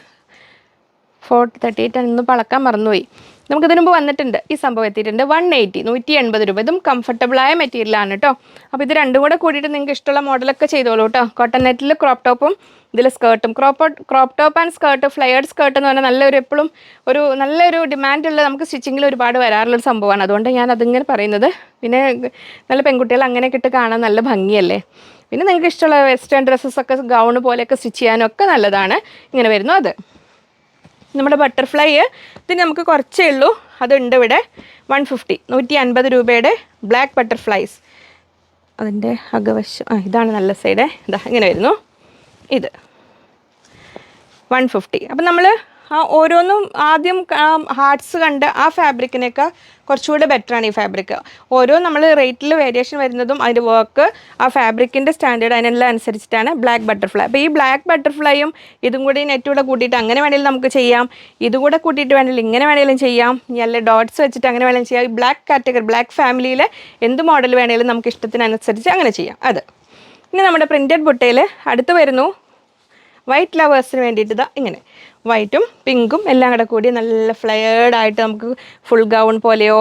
forty thirty eight ഇന്ന് പളക്കാൻ മറന്നുപോയി. നമുക്കിതിന് മുമ്പ് വന്നിട്ടുണ്ട്. ഈ സംഭവം എത്തിയിട്ടുണ്ട്. വൺ എയ്റ്റി നൂറ്റി എൺപത് രൂപ. ഇതും കംഫർട്ടബിളായ മെറ്റീരിയലാണ് കേട്ടോ അപ്പോൾ ഇത് രണ്ടും കൂടെ കൂടിയിട്ട് നിങ്ങൾക്ക് ഇഷ്ടമുള്ള മോഡലൊക്കെ ചെയ്തോളൂ കേട്ടോ കോട്ടൺ നെറ്റിൽ ക്രോപ്പ് ടോപ്പും ഇതിൽ സ്കേർട്ടും crop crop top and skirt flared skirt എന്ന് പറഞ്ഞാൽ നല്ലൊരു എപ്പോഴും ഒരു നല്ലൊരു ഡിമാൻഡുള്ള നമുക്ക് സ്റ്റിച്ചിങ്ങിൽ ഒരുപാട് വരാറുള്ളൊരു സംഭവമാണ്. അതുകൊണ്ട് ഞാൻ അതിങ്ങനെ പറയുന്നത്. പിന്നെ നല്ല പെൺകുട്ടികൾ അങ്ങനെയൊക്കെ ഇട്ട് കാണാൻ നല്ല ഭംഗിയല്ലേ? പിന്നെ നിങ്ങൾക്ക് ഇഷ്ടമുള്ള വെസ്റ്റേൺ ഡ്രസ്സസ് ഒക്കെ ഗൗൺ പോലെയൊക്കെ സ്റ്റിച്ച് ചെയ്യാനൊക്കെ നല്ലതാണ്. ഇങ്ങനെ വരുന്നു അത്. നമ്മുടെ ബട്ടർഫ്ലൈ ഇതിന് നമുക്ക് കുറച്ചേ ഉള്ളൂ. അതുണ്ട് ഇവിടെ വൺ ഫിഫ്റ്റി നൂറ്റി അൻപത് രൂപയുടെ ബ്ലാക്ക് ബട്ടർഫ്ലൈസ് അതിന്റെ അകവശം ആ ഇതാണ് നല്ല സൈഡ് ഇതാ ഇങ്ങനെ വരുന്നു. ഇത് വൺ ഫിഫ്റ്റി അപ്പം നമ്മൾ ആ ഓരോന്നും ആദ്യം ഹാർട്സ് കണ്ട് ആ ഫാബ്രിക്കിനേക്കാൾ കുറച്ചുകൂടെ ബെറ്ററാണ് ഈ ഫാബ്രിക് ഓരോ നമ്മൾ റേറ്റിൽ വേരിയേഷൻ വരുന്നതും അതിന്റെ വർക്ക് ആ ഫാബ്രിക്കിന്റെ സ്റ്റാൻഡേർഡ് അതിനെല്ലാം അനുസരിച്ചിട്ടാണ് ബ്ലാക്ക് ബട്ടർഫ്ലൈ അപ്പോൾ ഈ ബ്ലാക്ക് ബട്ടർഫ്ലൈയും ഇതും കൂടി നെറ്റൂടെ കൂട്ടിയിട്ട് അങ്ങനെ വേണമെങ്കിലും നമുക്ക് ചെയ്യാം. ഇതും കൂടെ കൂട്ടിയിട്ട് വേണമെങ്കിൽ ഇങ്ങനെ വേണമെങ്കിലും ചെയ്യാം. നല്ല ഡോട്ട്സ് വെച്ചിട്ട് അങ്ങനെ വേണമെങ്കിലും ചെയ്യാം. ഈ ബ്ലാക്ക് കാറ്റഗറി ബ്ലാക്ക് ഫാമിലിയിൽ എന്ത് മോഡൽ വേണമെങ്കിലും നമുക്ക് ഇഷ്ടത്തിനനുസരിച്ച് അങ്ങനെ ചെയ്യാം. അത്. ഇനി നമ്മുടെ പ്രിന്റഡ് ബുട്ടയിൽ അടുത്ത് വരുന്നു. വൈറ്റ് ലവേഴ്സിന് വേണ്ടിയിട്ട് ഇതാ ഇങ്ങനെ. വൈറ്റും പിങ്കും എല്ലാം കൂടെ കൂടി നല്ല ഫ്ലെയർഡ് ആയിട്ട് നമുക്ക് ഫുൾ ഗൗൺ പോലെയോ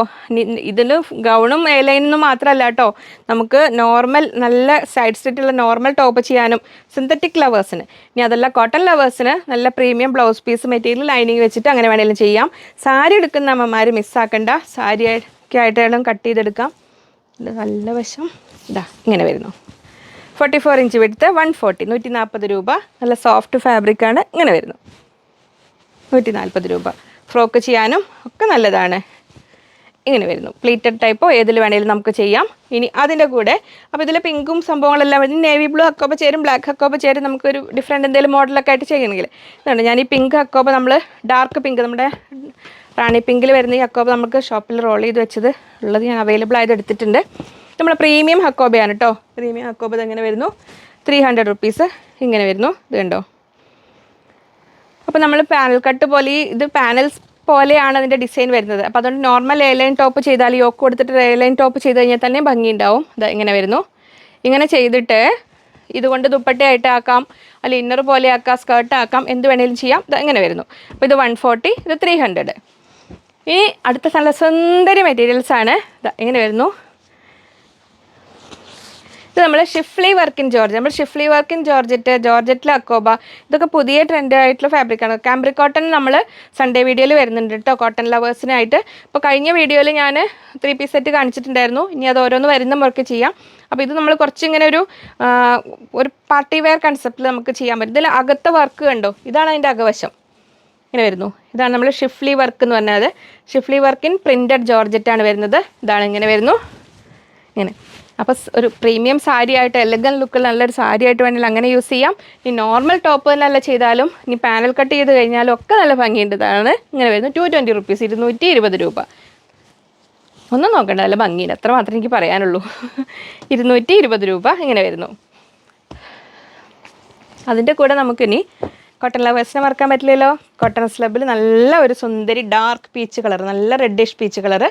ഇതിൽ ഗൗണും എയർലൈനൊന്നും മാത്രമല്ല കേട്ടോ നമുക്ക് നോർമൽ നല്ല സൈഡ് സ്റ്റിറ്റുള്ള നോർമൽ ടോപ്പ് ചെയ്യാനും സിന്തറ്റിക് ലവേഴ്സിന് ഇനി അതല്ല കോട്ടൺ ലവേഴ്സിന് നല്ല premium blouse piece material lining വെച്ചിട്ട് അങ്ങനെ വേണമെങ്കിലും ചെയ്യാം. സാരി എടുക്കുന്ന അമ്മമാർ മിസ്സാക്കണ്ട സാരി ആയിട്ടായാലും കട്ട് ചെയ്തെടുക്കാം. നല്ല വശം. ഇതാ ഇങ്ങനെ വരുന്നു. Forty four inch width one forty നൂറ്റി നാൽപ്പത് രൂപ. നല്ല സോഫ്റ്റ് ഫാബ്രിക്കാണ് ഇങ്ങനെ വരുന്നു. നൂറ്റി നാൽപ്പത് രൂപ. ഫ്രോക്ക് ചെയ്യാനും ഒക്കെ നല്ലതാണ്. ഇങ്ങനെ വരുന്നു. പ്ലീറ്റഡ് ടൈപ്പോ ഏതിൽ വേണേലും നമുക്ക് ചെയ്യാം. ഇനി അതിന്റെ കൂടെ അപ്പോൾ ഇതിൽ പിങ്കും സംഭവങ്ങളെല്ലാം വരും നേവി ബ്ലൂ ഹക്കോബ ചേരും ബ്ലാക്ക് ഹക്കോബ ചേരും. നമുക്കൊരു ഡിഫറെന്റ് എന്തെങ്കിലും മോഡലൊക്കെ ആയിട്ട് ചെയ്യണമെങ്കിൽ ഇതുണ്ട്. ഞാൻ ഈ പിങ്ക് ഹക്കോബ നമ്മൾ ഡാർക്ക് പിങ്ക് നമ്മുടെ റാണി പിങ്കിൽ വരുന്ന ഈ ഹക്കോബ നമുക്ക് ഷോപ്പിൽ റോൾ ചെയ്ത് വെച്ചത് ഉള്ളത് ഞാൻ അവൈലബിൾ ആയത് എടുത്തിട്ടുണ്ട്. നമ്മുടെ പ്രീമിയം ഹക്കോബയാണ് കേട്ടോ പ്രീമിയം ഹക്കോബ ഇത് എങ്ങനെ വരുന്നു? ത്രീ ഹൺഡ്രഡ് റുപ്പീസ് ഇങ്ങനെ വരുന്നു. ഇത് കണ്ടോ? അപ്പോൾ നമ്മൾ പാനൽ കട്ട് പോലെ ഈ ഇത് പാനൽസ് പോലെയാണ് അതിന്റെ ഡിസൈൻ വരുന്നത്. അപ്പോൾ അതുകൊണ്ട് നോർമൽ എയർലൈൻ ടോപ്പ് ചെയ്താൽ യോക്ക് കൊടുത്തിട്ട് എയർലൈൻ ടോപ്പ് ചെയ്ത് കഴിഞ്ഞാൽ തന്നെ ഭംഗി ഉണ്ടാവും. ഇങ്ങനെ വരുന്നു. ഇങ്ങനെ ചെയ്തിട്ട് ഇതുകൊണ്ട് ദുപ്പട്ടയായിട്ട് ആക്കാം. അല്ല ഇന്നർ പോലെ ആക്കാം സ്കേർട്ട് ആക്കാം എന്ത് വേണേലും ചെയ്യാം. ഇത് ഇങ്ങനെ വരുന്നു. അപ്പോൾ ഇത് വൺ ഫോർട്ടി ഇത് ത്രീ ഹൺഡ്രഡ് ഇനി അടുത്ത നല്ല സുന്ദരി മെറ്റീരിയൽസാണ് ഇങ്ങനെ വരുന്നു. ഇത് നമ്മൾ ഷിഫ്ലി വർക്ക് ഇൻ ജോർജ് നമ്മൾ ഷിഫ്ലി വർക്ക് ഇൻ ജോർജറ്റ് ജോർജറ്റിൽ അക്കോബ ഇതൊക്കെ പുതിയ ട്രെൻഡ് ആയിട്ടുള്ള ഫാബ്രിക്കാണ് കാംബ്രി കോട്ടൺ നമ്മൾ സൺഡേ വീഡിയോയിൽ വരുന്നുണ്ട് കേട്ടോ കോട്ടൺ ലവേഴ്സിനായിട്ട് ഇപ്പോൾ കഴിഞ്ഞ വീഡിയോയിൽ ഞാൻ ത്രീ പീസ് സെറ്റ് കാണിച്ചിട്ടുണ്ടായിരുന്നു. ഇനി അത് ഓരോന്ന് വരുന്ന വർക്ക് ചെയ്യാം. അപ്പോൾ ഇത് നമ്മൾ കുറച്ചിങ്ങനെ ഒരു ഒരു പാർട്ടി വെയർ കൺസെപ്റ്റിൽ നമുക്ക് ചെയ്യാൻ പറ്റും. ഇതിൽ അകത്തെ വർക്ക് കണ്ടോ? ഇതാണ് അതിന്റെ അകവശം. ഇങ്ങനെ വരുന്നു. ഇതാണ് നമ്മൾ ഷിഫ്ലി വർക്ക് എന്ന് പറഞ്ഞത്. ഷിഫ്ലി വർക്ക് ഇൻ പ്രിന്റഡ് ജോർജറ്റാണ് വരുന്നത്. ഇതാണ് ഇങ്ങനെ വരുന്നു. ഇങ്ങനെ. അപ്പോൾ ഒരു പ്രീമിയം സാരി ആയിട്ട് എലഗൻ ലുക്കിൽ നല്ലൊരു സാരി ആയിട്ട് വേണമെങ്കിൽ അങ്ങനെ യൂസ് ചെയ്യാം. ഇനി നോർമൽ ടോപ്പ് തന്നെയല്ല ചെയ്താലും ഇനി പാനൽ കട്ട് ചെയ്ത് കഴിഞ്ഞാലും ഒക്കെ നല്ല ഭംഗിയുണ്ടതാണ് ഇങ്ങനെ വരുന്നത് ടു ട്വന്റി റുപ്പീസ് ഇരുന്നൂറ്റി ഇരുപത് രൂപ. ഒന്നും നോക്കണ്ട നല്ല ഭംഗിയില്ല അത്ര മാത്രമേ എനിക്ക് പറയാനുള്ളൂ. ഇരുന്നൂറ്റി ഇരുപത് രൂപ ഇങ്ങനെ വരുന്നു. അതിന്റെ കൂടെ നമുക്കിനി കോട്ടൺ ലവേഴ്സിനെ മറക്കാൻ പറ്റില്ലല്ലോ. കോട്ടൺ സ്ലബിൽ നല്ല ഒരു സുന്ദരി ഡാർക്ക് പീച്ച് കളർ നല്ല റെഡിഷ് പീച്ച് കളർ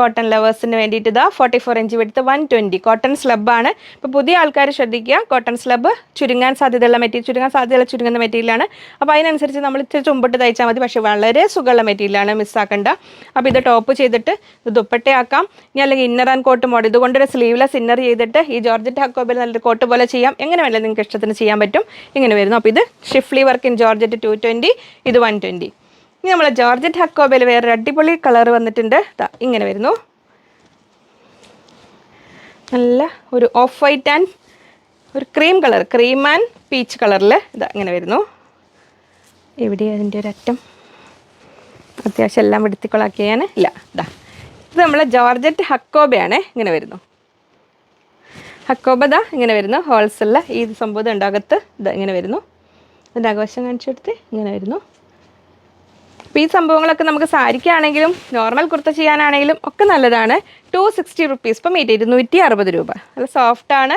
കോട്ടൺ ലവേഴ്സിന് വേണ്ടിയിട്ട് ഇതാ forty four inch width one twenty cotton സ്ലബാണ് ഇപ്പോൾ പുതിയ ആൾക്കാർ ശ്രദ്ധിക്കുക കോട്ടൺ സ്ലബ് ചുരുങ്ങാൻ സാധ്യതയുള്ള മെറ്റീരിയൽ ചുരുങ്ങാൻ സാധ്യതയുള്ള ചുരുങ്ങുന്ന മെറ്റീരിയലാണ് അപ്പോൾ അതിനനുസരിച്ച് നമ്മൾ ഇത്തിരി ചുമ്പിട്ട് തയ്ച്ചാൽ മതി പക്ഷേ വളരെ സുഖമുള്ള മെറ്റീരിയലാണ് മിസ്സാക്കേണ്ട അപ്പോൾ ഇത് ടോപ്പ് ചെയ്തിട്ട് ഇത് ദുപ്പട്ടയാക്കാം. ഇനി അല്ലെങ്കിൽ ഇന്നർ ആൻഡ് കോട്ട് മോഡൽ ഇതുകൊണ്ടൊരു സ്ലീവ്ലെസ് ഇന്നർ ചെയ്തിട്ട് ഈ ജോർജറ്റ് ഹക്കോബിൽ നല്ലൊരു കോട്ട് പോലെ ചെയ്യാം. എങ്ങനെ വേണമെങ്കിലും നിങ്ങൾക്ക് ഇഷ്ടത്തിന് ചെയ്യാൻ പറ്റും. ഇങ്ങനെ വരുന്നു. അപ്പോൾ ഇത് schiffli work in georgette two twenty ഇത് വൺ ട്വന്റി ഇനി നമ്മൾ ജോർജറ്റ് ഹക്കോബയിൽ വേറൊരു അടിപൊളി കളർ വന്നിട്ടുണ്ട്. ഇങ്ങനെ വരുന്നു. നല്ല ഒരു ഓഫ് വൈറ്റ് ആൻഡ് ഒരു cream colour cream and peach കളറിൽ ഇതാ ഇങ്ങനെ വരുന്നു. എവിടെ അതിന്റെ ഒരു അറ്റം? അത്യാവശ്യം എല്ലാം വെടുത്തിക്കൊളാക്കി ഞാൻ ഇല്ല ഇതാ ഇത് നമ്മളെ ജോർജറ്റ് ഹക്കോബയാണ്. ഇങ്ങനെ വരുന്നു. ഹക്കോബ ദാ ഇങ്ങനെ വരുന്നു. ഹോൾസെല്ലാം ഈ സംഭവം ഉണ്ട് അകത്ത്. ഇതാ ഇങ്ങനെ വരുന്നു. അതിന്റെ അകവശം കാണിച്ചു കൊടുത്ത് ഇങ്ങനെ വരുന്നു. അപ്പോൾ ഈ സംഭവങ്ങളൊക്കെ നമുക്ക് സാരിക്കാണെങ്കിലും നോർമൽ കുർത്ത ചെയ്യാനാണെങ്കിലും ഒക്കെ നല്ലതാണ്. ടു സിക്സ്റ്റി റുപ്പീസ് ഇപ്പം മീറ്റ് ഇരുന്നൂറ്റി അറുപത് രൂപ. നല്ല സോഫ്റ്റാണ്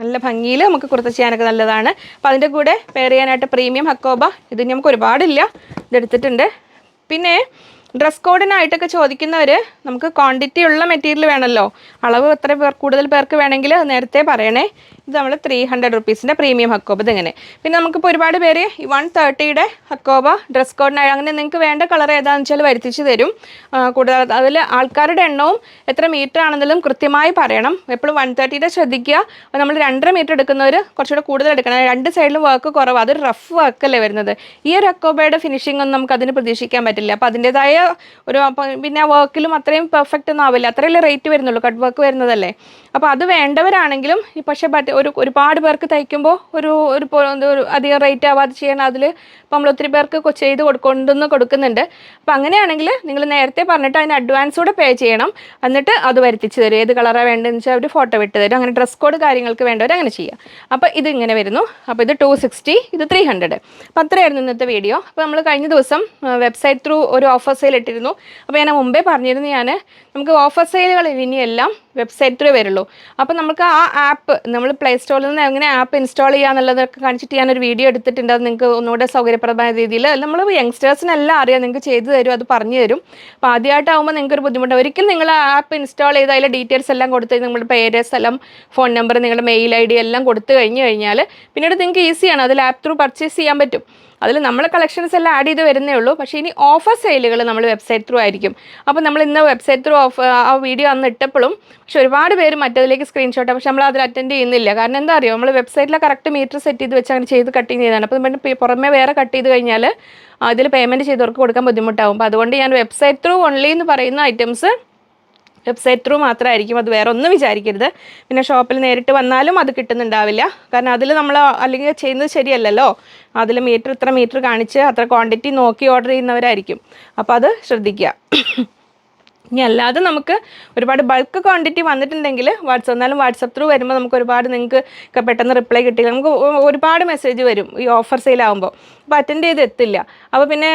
നല്ല ഭംഗിയിൽ നമുക്ക് കുർത്ത ചെയ്യാനൊക്കെ നല്ലതാണ്. അപ്പം അതിന്റെ കൂടെ പെയർ ചെയ്യാനായിട്ട് പ്രീമിയം ഹക്കോബ. ഇത് നമുക്ക് ഒരുപാടില്ല. ഇതെടുത്തിട്ടുണ്ട് പിന്നെ ഡ്രസ് കോഡിനായിട്ടൊക്കെ ചോദിക്കുന്നവർ നമുക്ക് ക്വാണ്ടിറ്റി ഉള്ള മെറ്റീരിയൽ വേണമല്ലോ അളവ് എത്ര പേർ കൂടുതൽ പേർക്ക് വേണമെങ്കിൽ നേരത്തെ പറയണേ. ഇത് നമ്മൾ ത്രീ ഹൺഡ്രഡ് റുപ്പീസിന്റെ പ്രീമിയം ഹക്കോബ. ഇതിങ്ങനെ? പിന്നെ നമുക്കിപ്പോൾ ഒരുപാട് പേര് വൺ തേർട്ടിയുടെ ഹക്കോബ ഡ്രസ് കോഡിനായി അങ്ങനെ നിങ്ങൾക്ക് വേണ്ട കളർ ഏതാണെന്ന് വെച്ചാൽ വരുത്തിച്ച് തരും. കൂടുതൽ അതിൽ ആൾക്കാരുടെ എണ്ണവും എത്ര മീറ്റർ ആണെങ്കിലും കൃത്യമായി പറയണം. എപ്പോഴും വൺ തേർട്ടിയുടെ ശ്രദ്ധിക്കുക. നമ്മൾ രണ്ടര മീറ്റർ എടുക്കുന്നവർ കുറച്ചുകൂടെ കൂടുതൽ എടുക്കണം. രണ്ട് സൈഡിലും വർക്ക് കുറവ്. അതൊരു റഫ് വർക്കല്ലേ വരുന്നത്? ഈ ഒരു ഹക്കോബയുടെ ഫിനിഷിംഗ് ഒന്നും നമുക്ക് അതിന് പ്രതീക്ഷിക്കാൻ പറ്റില്ല. അപ്പോൾ അതിന്റെതായ ഒരു പിന്നെ ആ വർക്കിലും അത്രയും പെർഫെക്റ്റ് ഒന്നും ആവില്ല. അത്രയല്ലേ റേറ്റ് വരുന്നുള്ളൂ കട്ട് വർക്ക് വരുന്നതല്ലേ? അപ്പോൾ അത് വേണ്ടവരാണെങ്കിലും പക്ഷേ ഒരു ഒരുപാട് പേർക്ക് തയ്ക്കുമ്പോൾ ഒരു ഒരു അധികം റേറ്റ് ആവാതെ ചെയ്യണം അതിൽ ഇപ്പോൾ നമ്മൾ ഒത്തിരി പേർക്ക് ചെയ്ത് കൊടുക്കൊണ്ടെന്ന് കൊടുക്കുന്നുണ്ട്. അപ്പം അങ്ങനെയാണെങ്കിൽ നിങ്ങൾ നേരത്തെ പറഞ്ഞിട്ട് അതിന് അഡ്വാൻസ് കൂടെ പേ ചെയ്യണം. എന്നിട്ട് അത് വരുത്തിച്ച് തരും. ഏത് കളറാണ് വേണ്ടതെന്ന് വെച്ചാൽ അവർ ഫോട്ടോ വിട്ട് തരും. അങ്ങനെ ഡ്രസ് കോഡ് കാര്യങ്ങൾക്ക് വേണ്ടവർ അങ്ങനെ ചെയ്യാം. അപ്പോൾ ഇത് ഇങ്ങനെ വരുന്നു. അപ്പോൾ ഇത് ടു സിക്സ്റ്റി ഇത് ത്രീ ഹൺഡ്രഡ് അപ്പോൾ അത്രയായിരുന്നു ഇന്നത്തെ വീഡിയോ അപ്പോൾ നമ്മൾ കഴിഞ്ഞ ദിവസം വെബ്സൈറ്റ് ത്രൂ ഒരു ഓഫർ സെയിൽ ഇട്ടിരുന്നു. അപ്പോൾ ഞാൻ മുമ്പേ പറഞ്ഞിരുന്നു ഞാൻ നമുക്ക് ഓഫർ സെയിലുകൾ ഇനിയെല്ലാം വെബ്സൈറ്റ് ത്രൂ വരുള്ളൂ. അപ്പോൾ നമുക്ക് ആ ആപ്പ് നമ്മൾ പ്ലേ സ്റ്റോറിൽ നിന്ന് എങ്ങനെ ആപ്പ് ഇൻസ്റ്റാൾ ചെയ്യാന്നുള്ളതൊക്കെ കാണിച്ചിട്ട് ഞാൻ ഒരു വീഡിയോ എടുത്തിട്ടുണ്ട്. അത് നിങ്ങൾക്ക് ഒന്നുകൂടെ സൗകര്യപ്രദമായ രീതിയിൽ നമ്മൾ യങ്സ്റ്റേഴ്സിനെല്ലാം അറിയാം. നിങ്ങൾക്ക് ചെയ്തു തരും അത് പറഞ്ഞു തരും. അപ്പോൾ ആദ്യമായിട്ടാകുമ്പോൾ നിങ്ങൾക്ക് ഒരു ബുദ്ധിമുട്ട്. ഒരിക്കലും നിങ്ങൾ ആപ്പ് ഇൻസ്റ്റാൾ ചെയ്ത് അതിലെ ഡീറ്റെയിൽസ് എല്ലാം കൊടുത്ത് നിങ്ങളുടെ പേര് സ്ഥലം ഫോൺ നമ്പർ നിങ്ങളുടെ മെയിൽ ഐ ഡി എല്ലാം കൊടുത്തു കഴിഞ്ഞ് കഴിഞ്ഞാൽ പിന്നീട് നിങ്ങൾക്ക് ഈസിയാണ് അതിൽ ആപ്പ് ത്രൂ പർച്ചേസ് ചെയ്യാൻ പറ്റും. അതിൽ നമ്മൾ കളക്ഷൻസ് എല്ലാം ആഡ് ചെയ്ത് വരുന്നേ ഉള്ളൂ. പക്ഷേ ഇനി ഓഫർ സെയിലുകൾ നമ്മൾ വെബ്സൈറ്റ് ത്രൂ ആയിരിക്കും. അപ്പോൾ നമ്മൾ ഇന്ന് വെബ്സൈറ്റ് ത്രൂ ഓഫ് ആ വീഡിയോ അന്ന് ഇട്ടപ്പോഴും പക്ഷെ ഒരുപാട് പേര് മറ്റതിലേക്ക് സ്ക്രീൻഷോട്ട് പക്ഷെ നമ്മൾ അതിൽ അറ്റൻഡ് ചെയ്യുന്നില്ല. കാരണം എന്താ അറിയോ? നമ്മൾ വെബ്സൈറ്റിലെ കറക്റ്റ് മീറ്റർ സെറ്റ് ചെയ്ത് വെച്ച് അങ്ങനെ ചെയ്ത് കട്ടിങ് ചെയ്താണ് അപ്പോൾ നമ്മൾ പുറമേ വേറെ കട്ട് ചെയ്ത് കഴിഞ്ഞാൽ അതിൽ പേയ്മെന്റ് ചെയ്തവർക്ക് കൊടുക്കാൻ ബുദ്ധിമുട്ടാവും. അപ്പോൾ അതുകൊണ്ട് ഞാൻ വെബ്സൈറ്റ് ത്രൂ ഓൺലി എന്ന് പറയുന്ന ഐറ്റംസ് വെബ്സൈറ്റ് ത്രൂ മാത്രമായിരിക്കും അത് വേറെ ഒന്നും വിചാരിക്കരുത്. പിന്നെ ഷോപ്പിൽ നേരിട്ട് വന്നാലും അത് കിട്ടുന്നുണ്ടാവില്ല. കാരണം അതിൽ നമ്മൾ അല്ലെങ്കിൽ ചെയ്യുന്നത് ശരിയല്ലല്ലോ. അതിൽ മീറ്റർ ഇത്ര മീറ്റർ കാണിച്ച് അത്ര ക്വാണ്ടിറ്റി നോക്കി ഓർഡർ ചെയ്യുന്നവരായിരിക്കും. അപ്പോൾ അത് ശ്രദ്ധിക്കുക. ഇനി അല്ലാതെ നമുക്ക് ഒരുപാട് ബൾക്ക് ക്വാണ്ടിറ്റി വന്നിട്ടുണ്ടെങ്കിൽ വാട്സപ്പ് എന്നാലും വാട്സപ്പ് ത്രൂ വരുമ്പോൾ നമുക്ക് ഒരുപാട് നിങ്ങൾക്ക് പെട്ടെന്ന് റിപ്ലൈ കിട്ടില്ല. നമുക്ക് ഒരുപാട് മെസ്സേജ് വരും ഈ ഓഫർ സെയിലാകുമ്പോൾ അപ്പോൾ അറ്റൻഡ് ചെയ്ത് എത്തില്ല. അപ്പോൾ പിന്നെ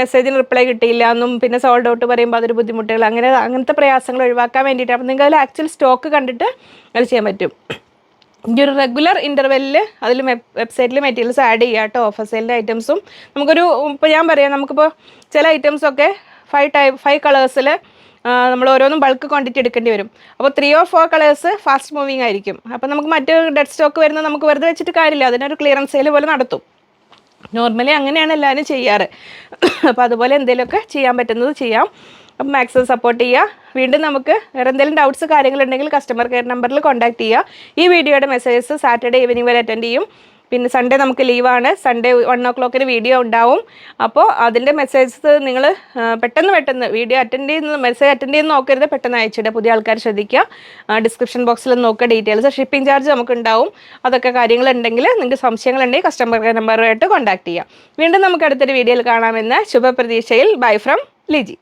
മെസ്സേജിന് റിപ്ലൈ കിട്ടിയില്ല എന്നും പിന്നെ സോൾഡ് ഔട്ട് പറയുമ്പോൾ അതൊരു ബുദ്ധിമുട്ടുകൾ. അങ്ങനെ അങ്ങനത്തെ പ്രയാസങ്ങൾ ഒഴിവാക്കാൻ വേണ്ടിയിട്ട് അപ്പോൾ നിങ്ങൾ അതിൽ ആക്ച്വൽ സ്റ്റോക്ക് കണ്ടിട്ട് അത് ചെയ്യാൻ പറ്റും. ഈ ഒരു റെഗുലർ ഇന്റർവെല്ലിൽ അതിൽ വെബ്സൈറ്റിൽ മെറ്റീരിയൽസ് ആഡ് ചെയ്യുക കേട്ടോ. ഓഫർ സെയിലിന്റെ ഐറ്റംസും നമുക്കൊരു ഇപ്പോൾ ഞാൻ പറയാം നമുക്കിപ്പോൾ ചില ഐറ്റംസൊക്കെ ഫൈവ് ടൈപ്പ് ഫൈവ് കളേഴ്സിൽ നമ്മൾ ഓരോന്നും ബൾക്ക് ക്വാണ്ടിറ്റി എടുക്കേണ്ടി വരും. അപ്പോൾ three or four colours fast moving ആയിരിക്കും. അപ്പോൾ നമുക്ക് മറ്റ് ഡെഡ് സ്റ്റോക്ക് വരുന്നത് നമുക്ക് വെറുതെ വെച്ചിട്ട് കാര്യമില്ല. അതിനൊരു ക്ലിയറൻസ് സെയിൽ പോലെ നടത്തും. നോർമലി അങ്ങനെയാണ് എല്ലാവരും ചെയ്യാറ്. അപ്പോൾ അതുപോലെ എന്തെങ്കിലുമൊക്കെ ചെയ്യാൻ പറ്റുന്നത് ചെയ്യാം. അപ്പം മാക്സിമം സപ്പോർട്ട് ചെയ്യുക. വീണ്ടും നമുക്ക് വേറെ എന്തെങ്കിലും ഡൗട്ട്സ് കാര്യങ്ങളുണ്ടെങ്കിൽ കസ്റ്റമർ കെയർ നമ്പറിൽ കോൺടാക്ട് ചെയ്യുക. ഈ വീഡിയോയുടെ മെസ്സേജസ് സാറ്റർഡേ ഈവനിങ് വരെ അറ്റൻഡ് ചെയ്യും. പിന്നെ സൺഡേ നമുക്ക് ലീവാണ് സൺഡേ വൺ ഓ ക്ലോക്കിന് വീഡിയോ ഉണ്ടാവും. അപ്പോൾ അതിന്റെ മെസ്സേജസ് നിങ്ങൾ പെട്ടെന്ന് പെട്ടെന്ന് വീഡിയോ അറ്റൻഡ് ചെയ്യുന്ന മെസ്സേജ് അറ്റൻഡ് ചെയ്യുന്ന നോക്കരുത്. പെട്ടെന്ന് അയച്ചിടുക പുതിയ ആൾക്കാർ ശ്രദ്ധിക്കുക. ഡിസ്ക്രിപ്ഷൻ ബോക്സിൽ നോക്കുക ഡീറ്റെയിൽസ് ഷിപ്പിംഗ് ചാർജ് നമുക്ക് ഉണ്ടാവും അതൊക്കെ കാര്യങ്ങളുണ്ടെങ്കിൽ നിങ്ങൾക്ക് സംശയങ്ങളുണ്ടെങ്കിൽ കസ്റ്റമർ കെയർ നമ്പറുമായിട്ട് കോൺടാക്ട് ചെയ്യാം. വീണ്ടും നമുക്ക് അടുത്തൊരു വീഡിയോയിൽ കാണാമെന്ന ശുഭപ്രതീക്ഷയിൽ. Bye from Liji